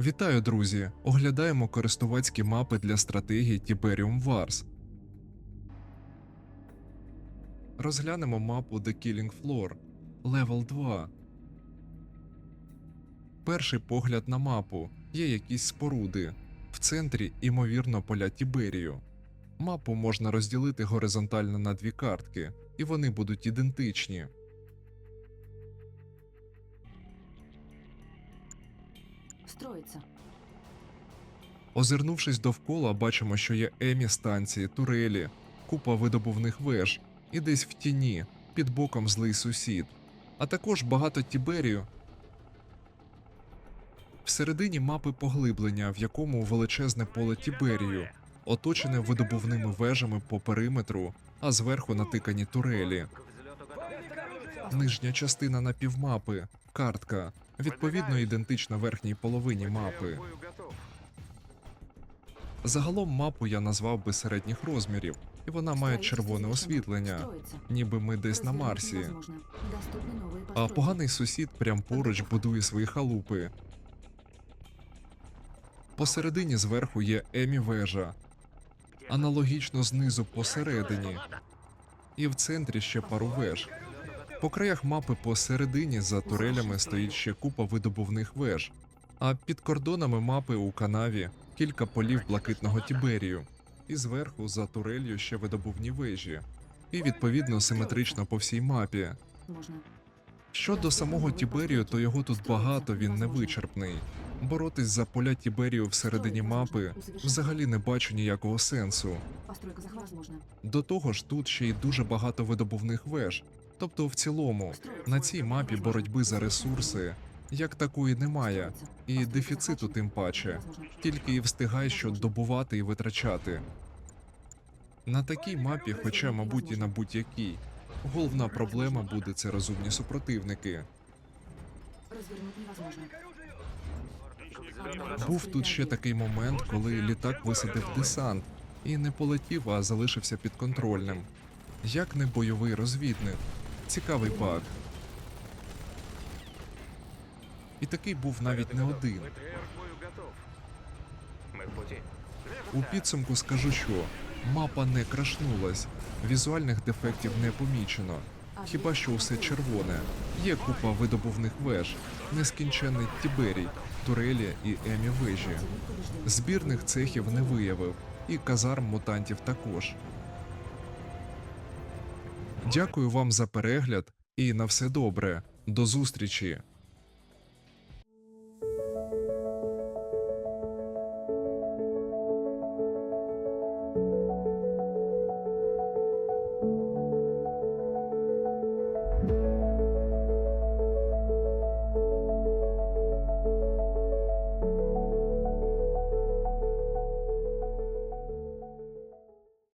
Вітаю, друзі! Оглядаємо користувацькі мапи для стратегії Tiberium Wars. Розглянемо мапу The Killing Floor Level 2. Перший погляд на мапу є якісь споруди. В центрі, імовірно, поля Тіберію. Мапу можна розділити горизонтально на дві картки, і вони будуть ідентичні. Строится. Озирнувшись довкола, бачимо, що є емі станції, турелі, купа видобувних веж і десь в тіні, під боком злий сусід, а також багато тіберію. Всередині мапи поглиблення, в якому величезне поле Тіберію, оточене видобувними вежами по периметру, а зверху натикані турелі. Нижня частина напівмапи, картка, відповідно ідентична верхній половині мапи. Загалом мапу я назвав би середніх розмірів, і вона має червоне освітлення, ніби ми десь на Марсі. А поганий сусід прям поруч будує свої халупи. Посередині зверху є Емі вежа, аналогічно знизу посередині, і в центрі ще пару веж. По краях мапи посередині за турелями стоїть ще купа видобувних веж, а під кордонами мапи у канаві кілька полів блакитного Тіберію, і зверху за турелью ще видобувні вежі, і відповідно симетрично по всій мапі. Щодо самого Тіберію, то його тут багато, він не вичерпний. Боротись за поля Тіберію всередині мапи взагалі не бачу ніякого сенсу. До того ж, тут ще й дуже багато видобувних веж. Тобто, в цілому, на цій мапі боротьби за ресурси як такої немає, і дефіциту тим паче, тільки і встигай, що добувати і витрачати. На такій мапі, хоча, мабуть, і на будь-якій, головна проблема буде це розумні супротивники. Був тут ще такий момент, коли літак висадив десант і не полетів, а залишився підконтрольним. Як не бойовий розвідник. Цікавий баг. І такий був навіть не один. У підсумку скажу, що мапа не крашнулась, візуальних дефектів не помічено. Хіба що усе червоне. Є купа видобувних веж, нескінченний Тіберій, турелі і емі вежі. Збірних цехів не виявив, і казарм мутантів також. Дякую вам за перегляд і на все добре. До зустрічі!